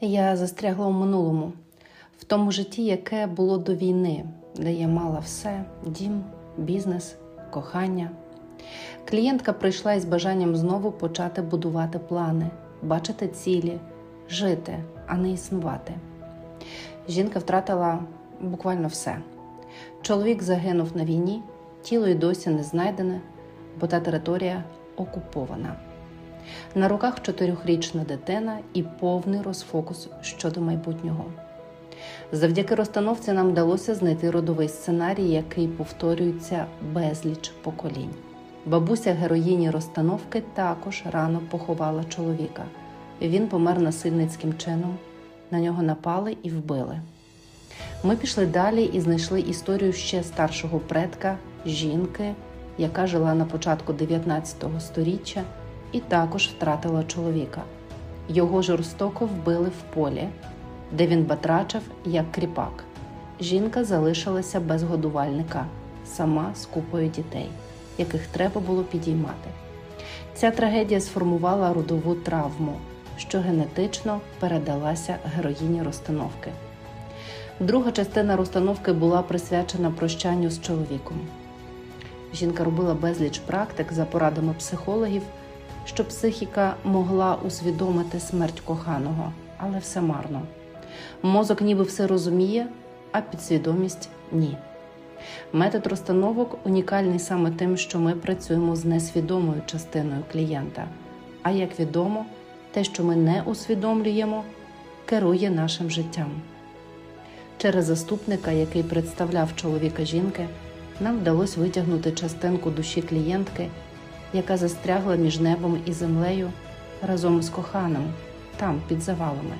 Я застрягла в минулому, в тому житті, яке було до війни, де я мала все: дім, бізнес, кохання. Клієнтка прийшла із бажанням знову почати будувати плани, бачити цілі, жити, а не існувати. Жінка втратила буквально все. Чоловік загинув на війні, тіло й досі не знайдене, бо та територія окупована. На руках чотирьохрічна дитина і повний розфокус щодо майбутнього. Завдяки розстановці нам вдалося знайти родовий сценарій, який повторюється безліч поколінь. Бабуся героїні розстановки також рано поховала чоловіка. Він помер насильницьким чином, на нього напали і вбили. Ми пішли далі і знайшли історію ще старшого предка жінки, яка жила на початку 19 століття і також втратила чоловіка. Його жорстоко вбили в полі, де він батрачив як кріпак. Жінка залишилася без годувальника, сама з купою дітей, яких треба було підіймати. Ця трагедія сформувала родову травму, що генетично передалася героїні розстановки. Друга частина розстановки була присвячена прощанню з чоловіком. Жінка робила безліч практик за порадами психологів, щоб психіка могла усвідомити смерть коханого, але все марно. Мозок ніби все розуміє, а підсвідомість ні. Метод розстановок унікальний саме тим, що ми працюємо з несвідомою частиною клієнта. А як відомо, те, що ми не усвідомлюємо, керує нашим життям. Через заступника, який представляв чоловіка жінки, нам вдалося витягнути частинку душі клієнтки, яка застрягла між небом і землею разом з коханим, там, під завалами.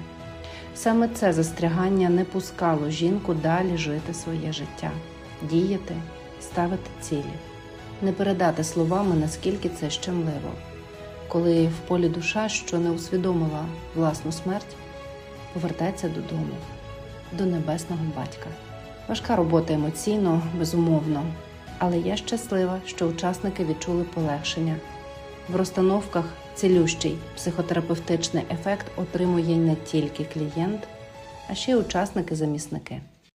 Саме це застрягання не пускало жінку далі жити своє життя, діяти, ставити цілі, не передати словами, наскільки це щемливо, коли в полі душа, що не усвідомила власну смерть, повертається додому до небесного батька. Важка робота емоційно, безумовно, але я щаслива, що учасники відчули полегшення. В розстановках цілющий психотерапевтичний ефект отримує не тільки клієнт, а ще й учасники-замісники.